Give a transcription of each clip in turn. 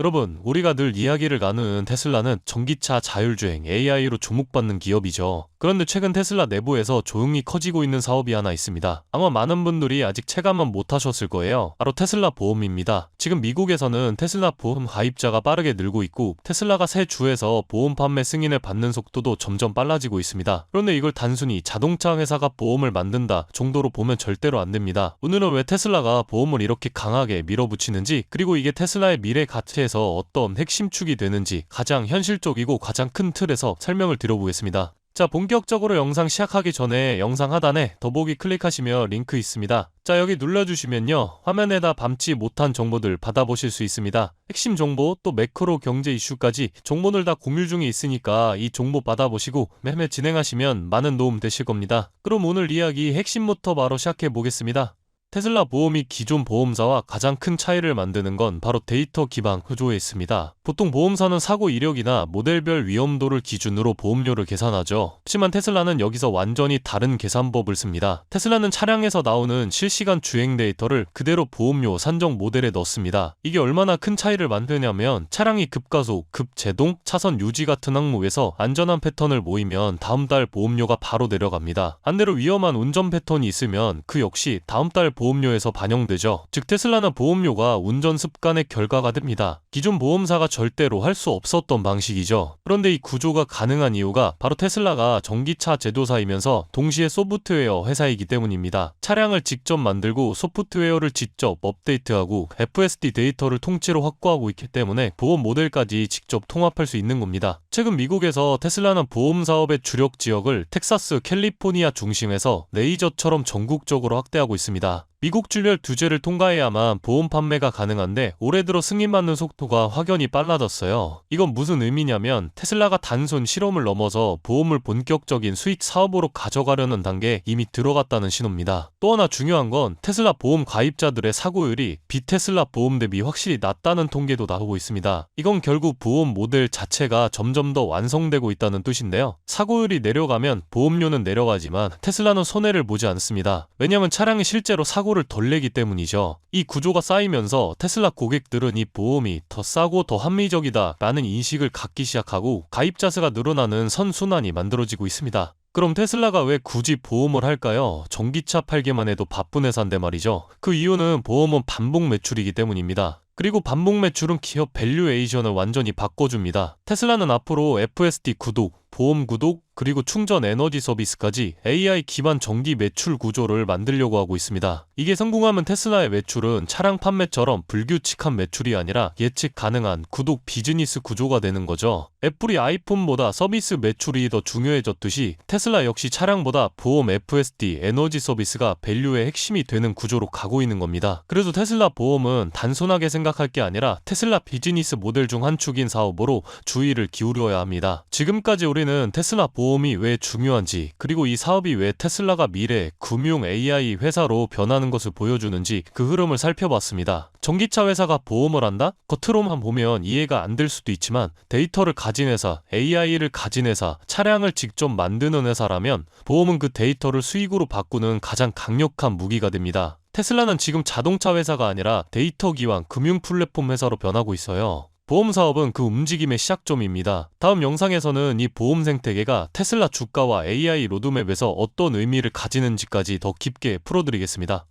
여러분, 우리가 늘 이야기를 나누는 테슬라는 전기차 자율주행 AI로 주목받는 기업이죠. 그런데 최근 테슬라 내부에서 조용히 커지고 있는 사업이 하나 있습니다. 아마 많은 분들이 아직 체감은 못하셨을 거예요. 바로 테슬라 보험입니다. 지금 미국에서는 테슬라 보험 가입자가 빠르게 늘고 있고 테슬라가 새 주에서 보험 판매 승인을 받는 속도도 점점 빨라지고 있습니다. 그런데 이걸 단순히 자동차 회사가 보험을 만든다 정도로 보면 절대로 안 됩니다. 오늘은 왜 테슬라가 보험을 이렇게 강하게 밀어붙이는지 그리고 이게 테슬라의 미래 가치에서 어떤 핵심 축이 되는지 가장 현실적이고 가장 큰 틀에서 설명을 드려보겠습니다. 자, 본격적으로 영상 시작하기 전에 영상 하단에 더보기 클릭하시면 링크 있습니다. 자, 여기 눌러주시면요. 화면에다 밤지 못한 정보들 받아보실 수 있습니다. 핵심 정보, 또 매크로 경제 이슈까지 정보들 다 공유 중에 있으니까 이 정보 받아보시고 매매 진행하시면 많은 도움 되실 겁니다. 그럼 오늘 이야기 핵심부터 바로 시작해 보겠습니다. 테슬라 보험이 기존 보험사와 가장 큰 차이를 만드는 건 바로 데이터 기반 구조에 있습니다. 보통 보험사는 사고 이력이나 모델별 위험도를 기준으로 보험료를 계산하죠. 하지만 테슬라는 여기서 완전히 다른 계산법을 씁니다. 테슬라는 차량에서 나오는 실시간 주행 데이터를 그대로 보험료 산정 모델에 넣습니다. 이게 얼마나 큰 차이를 만드냐면 차량이 급가속, 급제동, 차선 유지 같은 항목에서 안전한 패턴을 모이면 다음 달 보험료가 바로 내려갑니다. 반대로 위험한 운전 패턴이 있으면 그 역시 다음 달 보험료에서 반영되죠. 즉 테슬라는 보험료가 운전 습관의 결과가 됩니다. 기존 보험사가 절대로 할 수 없었던 방식이죠. 그런데 이 구조가 가능한 이유가 바로 테슬라가 전기차 제조사이면서 동시에 소프트웨어 회사이기 때문입니다. 차량을 직접 만들고 소프트웨어를 직접 업데이트하고 FSD 데이터를 통째로 확보하고 있기 때문에 보험 모델까지 직접 통합할 수 있는 겁니다. 최근 미국에서 테슬라는 보험 사업의 주력 지역을 텍사스, 캘리포니아 중심에서 레이저처럼 전국적으로 확대하고 있습니다. 미국 주별 규제를 통과해야만 보험 판매가 가능한데 올해 들어 승인받는 속도가 확연히 빨라졌어요. 이건 무슨 의미냐면 테슬라가 단순 실험을 넘어서 보험을 본격적인 수익 사업으로 가져가려는 단계에 이미 들어갔다는 신호입니다. 또 하나 중요한 건 테슬라 보험 가입자들의 사고율이 비테슬라 보험 대비 확실히 낮다는 통계도 나오고 있습니다. 이건 결국 보험 모델 자체가 점점 더 완성되고 있다는 뜻인데요. 사고율이 내려가면 보험료는 내려가지만 테슬라는 손해를 보지 않습니다. 왜냐하면 차량이 실제로 사고 사고를 덜 내기 때문이죠. 이 구조가 쌓이면서 테슬라 고객들은 이 보험이 더 싸고 더 합리적이다 라는 인식을 갖기 시작하고 가입자 수가 늘어나는 선순환이 만들어지고 있습니다. 그럼 테슬라가 왜 굳이 보험을 할까요? 전기차 팔기만 해도 바쁜 회사인데 말이죠. 그 이유는 보험은 반복 매출이기 때문입니다. 그리고 반복 매출은 기업 밸류에이션을 완전히 바꿔줍니다. 테슬라는 앞으로 FSD 구독, 보험 구독, 그리고 충전 에너지 서비스까지 AI 기반 전기 매출 구조를 만들려고 하고 있습니다. 이게 성공하면 테슬라의 매출은 차량 판매처럼 불규칙한 매출이 아니라 예측 가능한 구독 비즈니스 구조가 되는 거죠. 애플이 아이폰보다 서비스 매출이 더 중요해졌듯이 테슬라 역시 차량보다 보험 FSD 에너지 서비스가 밸류의 핵심이 되는 구조로 가고 있는 겁니다. 그래서 테슬라 보험은 단순하게 생각할 게 아니라 테슬라 비즈니스 모델 중 한 축인 사업으로 주의를 기울여야 합니다. 지금까지 우리는 테슬라 보험이 왜 중요한지 그리고 이 사업이 왜 테슬라가 미래 금융 AI 회사로 변하는 것을 보여주는지 그 흐름을 살펴봤습니다. 전기차 회사가 보험을 한다? 겉으로만 보면 이해가 안 될 수도 있지만 데이터를 가진 회사, AI를 가진 회사, 차량을 직접 만드는 회사라면 보험은 그 데이터를 수익으로 바꾸는 가장 강력한 무기가 됩니다. 테슬라는 지금 자동차 회사가 아니라 데이터 기반 금융 플랫폼 회사로 변하고 있어요. 보험 사업은 그 움직임의 시작점입니다. 다음 영상에서는 이 보험 생태계가 테슬라 주가와 AI 로드맵에서 어떤 의미를 가지는지까지 더 깊게 풀어드리겠습니다.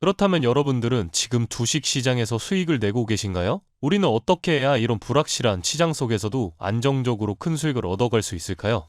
그렇다면 여러분들은 지금 주식 시장에서 수익을 내고 계신가요? 우리는 어떻게 해야 이런 불확실한 시장 속에서도 안정적으로 큰 수익을 얻어갈 수 있을까요?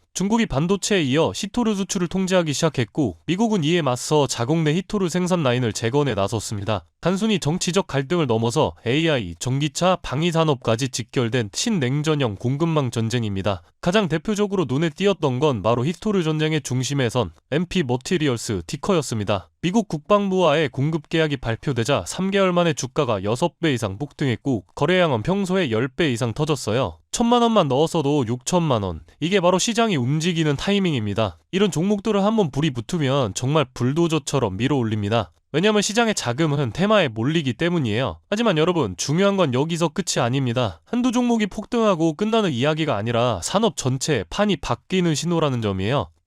중국이 반도체에 이어 히토르 수출을 통제하기 시작했고 미국은 이에 맞서 자국 내 히토르 생산 라인을 재건에 나섰습니다. 단순히 정치적 갈등을 넘어서 AI, 전기차, 방위산업까지 직결된 신냉전형 공급망 전쟁입니다. 가장 대표적으로 눈에 띄었던 건 바로 히토르 전쟁의 중심에 선 MP 머티리얼스 디커였습니다. 미국 국방부와의 공급 계약이 발표되자 3개월 만에 주가가 6배 이상 폭등했고 거래량은 평소에 10배 이상 터졌어요. 천만 원만 넣었어도 6천만 원. 이게 바로 시장이 움직이는 타이밍입니다. 이런 종목들을 한번 불이 붙으면 정말 불도저처럼 밀어 올립니다. 왜냐면 시장의 자금은 테마에 몰리기 때문이에요. 하지만 여러분, 중요한 건 여기서 끝이 아닙니다. 한두 종목이 폭등하고 끝나는 이야기가 아니라 산업 전체 판이 바뀌는 신호라는 점이에요.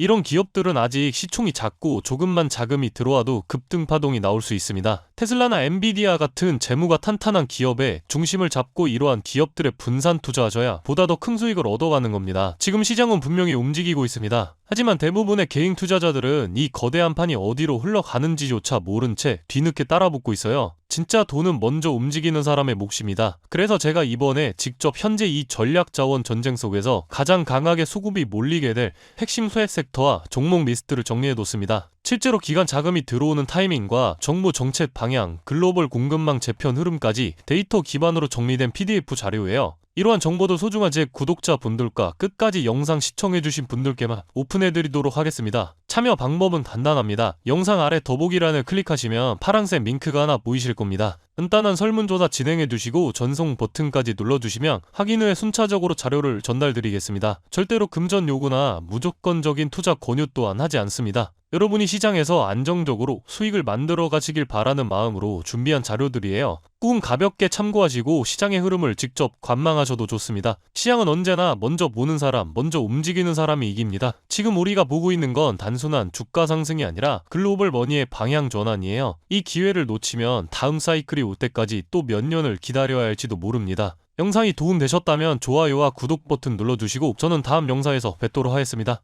이런 기업들은 아직 시총이 작고 조금만 자금이 들어와도 급등 파동이 나올 수 있습니다. 테슬라나 엔비디아 같은 재무가 탄탄한 기업에 중심을 잡고 이러한 기업들의 분산 투자하셔야 보다 더 큰 수익을 얻어가는 겁니다. 지금 시장은 분명히 움직이고 있습니다. 하지만 대부분의 개인 투자자들은 이 거대한 판이 어디로 흘러가는지조차 모른 채 뒤늦게 따라붙고 있어요. 진짜 돈은 먼저 움직이는 사람의 몫입니다. 그래서 제가 이번에 직접 현재 이 전략 자원 전쟁 속에서 가장 강하게 수급이 몰리게 될 핵심 소액 섹터와 종목 리스트를 정리해뒀습니다. 실제로 기관 자금이 들어오는 타이밍과 정부 정책 방향, 글로벌 공급망 재편 흐름까지 데이터 기반으로 정리된 PDF 자료예요. 이러한 정보도 소중한 제 구독자 분들과 끝까지 영상 시청해주신 분들께만 오픈해드리도록 하겠습니다. 참여 방법은 간단합니다. 영상 아래 더보기란을 클릭하시면 파란색 링크가 하나 보이실 겁니다. 간단한 설문조사 진행해 두시고 전송 버튼까지 눌러주시면 확인 후에 순차적으로 자료를 전달드리겠습니다. 절대로 금전 요구나 무조건적인 투자 권유 또한 하지 않습니다. 여러분이 시장에서 안정적으로 수익을 만들어 가시길 바라는 마음으로 준비한 자료들이에요. 꾹 가볍게 참고하시고 시장의 흐름을 직접 관망하셔도 좋습니다. 시장은 언제나 먼저 보는 사람, 먼저 움직이는 사람이 이깁니다. 지금 우리가 보고 있는 건 단순한 주가 상승이 아니라 글로벌 머니의 방향 전환이에요. 이 기회를 놓치면 다음 사이클이 올 때까지 또 몇 년을 기다려야 할지도 모릅니다. 영상이 도움되셨다면 좋아요와 구독 버튼 눌러주시고 저는 다음 영상에서 뵙도록 하겠습니다.